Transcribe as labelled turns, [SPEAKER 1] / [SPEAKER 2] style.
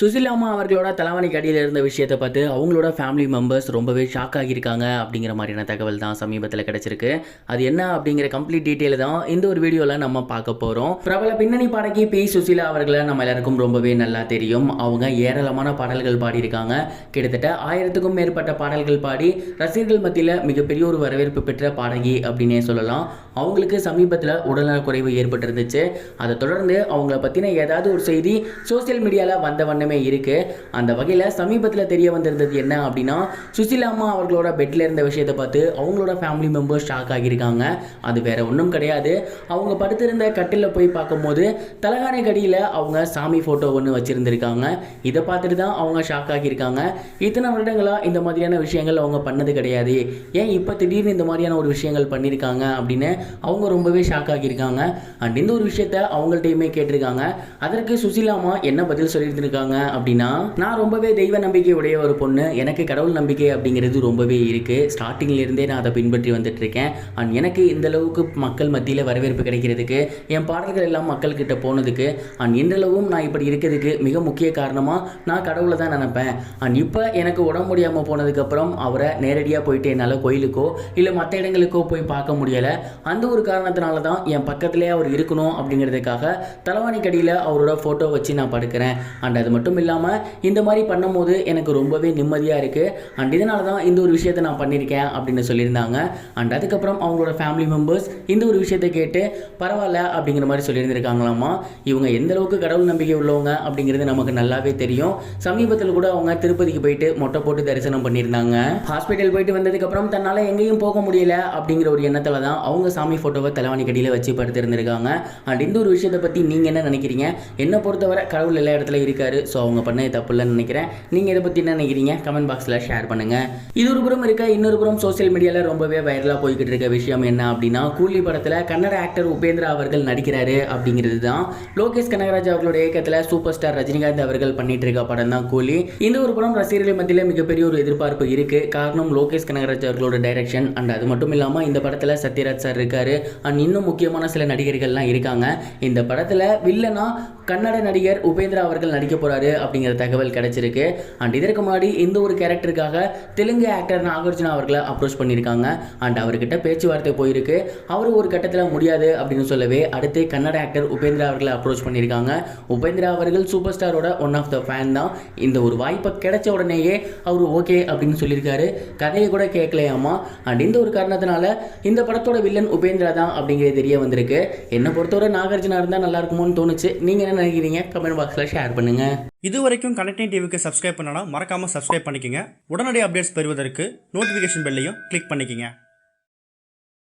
[SPEAKER 1] சுசிலாமா அவர்களோட தலைவணி அடியில் இருந்த விஷயத்தை பார்த்து அவங்களோட ஃபேமிலி மெம்பர்ஸ் ரொம்பவே ஷாக் ஆகியிருக்காங்க அப்படிங்கிற மாதிரியான தகவல் தான் சமீபத்தில் கிடைச்சிருக்கு. அது என்ன அப்படிங்கிற கம்ப்ளீட் டீட்டெயில் தான் இந்த ஒரு வீடியோவில் நம்ம பார்க்க போகிறோம் பிரபல பின்னணி பாடகி பி சுசிலா அவர்களை நம்ம எல்லாருக்கும் ரொம்பவே நல்லா தெரியும். அவங்க ஏராளமான பாடல்கள் பாடியிருக்காங்க. கிட்டத்தட்ட ஆயிரத்துக்கும் மேற்பட்ட பாடல்கள் பாடி ரசிகர்கள் மத்தியில் மிகப்பெரிய ஒரு வரவேற்பு பெற்ற பாடகி அப்படின்னே சொல்லலாம். அவங்களுக்கு சமீபத்தில் உடல்நலக் குறைவு ஏற்பட்டிருந்துச்சு. அதை தொடர்ந்து அவங்கள பற்றின ஏதாவது ஒரு செய்தி சோஷியல் மீடியாவில் வந்த வண்ணம் இருக்குது அந்த வகையில் சமீபத்தில் தெரிய வந்திருந்தது என்ன அப்படின்னா சுசிலா அம்மா அவர்களோட பெட்டில் இருந்த விஷயத்தை பார்த்து அவங்களோட ஃபேமிலி மெம்பர்ஸ் ஷாக் ஆகியிருக்காங்க. அது வேற ஒன்றும் கிடையாது. அவங்க படுத்திருந்த கட்டில் போய் பார்க்கும்போது தலகாணி கடியில் அவங்க சாமி ஃபோட்டோ ஒன்று வச்சுருந்துருக்காங்க. இதை பார்த்துட்டு தான் அவங்க ஷாக் ஆகியிருக்காங்க. இத்தனை வருடங்களாக இந்த மாதிரியான விஷயங்கள் அவங்க பண்ணது கிடையாது. ஏன் இப்போ திடீர்னு இந்த மாதிரியான ஒரு விஷயங்கள் பண்ணியிருக்காங்க அப்படின்னு அவங்க ரொம்பவே ஷாக் ஆகியிருக்காங்க. அண்ட் இந்த ஒரு விஷயத்த அவங்கள்ட்டையுமே கேட்டிருக்காங்க. அதற்கு சுசிலாமா என்ன பதில் சொல்லியிருந்திருக்காங்க? அப்படின்னா நான் ரொம்பவே தெய்வ நம்பிக்கை உடைய ஒரு பொண்ணு. எனக்கு கடவுள் நம்பிக்கை அப்படிங்கிறது ரொம்பவே இருக்குது ஸ்டார்டிங்லேருந்தே நான் அதை பின்பற்றி வந்துட்டு இருக்கேன் அண்ட் எனக்கு இந்த அளவுக்கு மக்கள் மத்தியில் வரவேற்பு கிடைக்கிறதுக்கு என் பாடல்கள் எல்லாம் மக்கள்கிட்ட போனதுக்கு அண்ட் இன்றளவும் நான் இப்படி இருக்கிறதுக்கு மிக முக்கிய காரணமாக நான் கடவுளை தான் நினைப்பேன். அண்ட் இப்போ எனக்கு உடம்பு முடியாமல் போனதுக்கப்புறம் அவரை நேரடியாக போயிட்டு என்னால் கோயிலுக்கோ இல்லை மற்ற இடங்களுக்கோ போய் பார்க்க முடியலை. அந்த ஒரு காரணத்தினால தான் என் பக்கத்திலே அவர் இருக்கணும் அப்படிங்கிறதுக்காக தலைவாணி கடியில் அவரோட ஃபோட்டோ வச்சு நான் படுக்கிறேன். அண்ட் அது மட்டும் மட்டும் இல்லாமல் இந்த மாதிரி பண்ணும்போது எனக்கு ரொம்பவே நிம்மதியாக இருக்குது அண்ட் இதனால தான் இந்த ஒரு விஷயத்தை நான் பண்ணியிருக்கேன் அப்படின்னு சொல்லியிருந்தாங்க. அண்ட் அதுக்கப்புறம் அவங்களோட ஃபேமிலி மெம்பர்ஸ் இந்த ஒரு விஷயத்தை கேட்டு பரவாயில்ல அப்படிங்கிற மாதிரி சொல்லியிருந்திருக்காங்களாமா இவங்க எந்த அளவுக்கு கடவுள் நம்பிக்கை உள்ளவங்க அப்படிங்கிறது நமக்கு நல்லாவே தெரியும். சமீபத்தில் கூட அவங்க திருப்பதிக்கு போயிட்டு மொட்டை போட்டு தரிசனம் பண்ணியிருந்தாங்க. ஹாஸ்பிட்டல் போயிட்டு வந்ததுக்கப்புறம் தன்னால் எங்கேயும் போக முடியல அப்படிங்கிற ஒரு எண்ணத்தில் தான் அவங்க சாமி ஃபோட்டோவை தலைவாணி கடியில் வச்சு படுத்திருந்திருக்காங்க. அண்ட் இந்த ஒரு விஷயத்தை பற்றி நீங்கள் என்ன நினைக்கிறீங்க? என்னை பொறுத்தவரை கடவுள் எல்லா இடத்துல இருக்காரு. ஸோ அவங்க பண்ண தப்பு இல்லைன்னு நினைக்கிறேன். நீங்கள் இதை பற்றி என்ன நினைக்கிறீங்க? கமெண்ட் பாக்ஸில் ஷேர் பண்ணுங்கள் இது ஒரு புறம் இருக்க? இன்னொரு புறம் சோஷியல் மீடியாவில் ரொம்பவே வைரலாக போய்கிட்டு இருக்க விஷயம் என்ன அப்படின்னா கூலி படத்தில் கன்னட ஆக்டர் உபேந்திரா அவர்கள் நடிக்கிறாரு அப்படிங்கிறது தான். லோகேஷ் கனகராஜ் அவர்களோட இயக்கத்தில் சூப்பர் ஸ்டார் ரஜினிகாந்த் அவர்கள் பண்ணிட்டு இருக்க படம் தான் கூலி. இந்த ஒரு படம் ரசிகர்கள் மத்தியில் மிகப்பெரிய ஒரு எதிர்பார்ப்பு இருக்கு. காரணம் லோகேஷ் கனகராஜ் அவர்களோட டைரக்ஷன் அண்ட் அது மட்டும் இல்லாமல் இந்த படத்தில் சத்யராஜ் சார் இருக்காரு. அண்ட் இன்னும் முக்கியமான சில நடிகர்கள்லாம் இருக்காங்க. இந்த படத்தில் வில்லனா கன்னட நடிகர் உபேந்திரா அவர்கள் நடிக்க போறாரு அப்படிங்கிற தகவல் கிடைச்சிருக்கு. அண்ட் இதற்கு முன்னாடி இந்த ஒரு கேரக்டருக்காக தெலுங்கு ஆக்டர் நாகார்ஜுனா அவர்களை அப்ரோச் பண்ணியிருக்காங்க. அண்ட் அவர்கிட்ட பேச்சுவார்த்தை போயிருக்கு. அவர் ஒரு கட்டத்தில் முடியாது அப்படின்னு சொல்லவே அடுத்து கன்னட ஆக்டர் உபேந்திரா அவர்களை அப்ரோச் பண்ணியிருக்காங்க. உபேந்திரா அவர்கள் சூப்பர் ஸ்டாரோட ஒன் ஆஃப் த ஃபேன் தான். இந்த ஒரு வாய்ப்பை கிடைச்ச உடனேயே அவர் ஓகே அப்படின்னு சொல்லியிருக்காரு. கதையை கூட கேட்கலையாமா அண்ட் இந்த ஒரு காரணத்தினால இந்த படத்தோட வில்லன் உபேந்திரா தான் அப்படிங்கிறது தெரிய வந்திருக்கு. என்னை பொறுத்தவரை நாகார்ஜுனா இருந்தால் நல்லா இருக்குமோன்னு தோணுச்சு. நீங்கள் என்ன நினைக்கிறீங்க? கமெண்ட் பாக்ஸில் ஷேர் பண்ணுங்கள்
[SPEAKER 2] இது வரைக்கும் கனெக்டிங் டிவிக்கு சப்ஸ்கிரைப் பண்ணனா மறக்காமல் சப்ஸ்கிரைப் பண்ணிக்கங்க. உடனடி அப்டேட்ஸ் பெறுவதற்கு நோட்டிஃபிகேஷன் பெல்லையும் கிளிக் பண்ணிக்கங்க.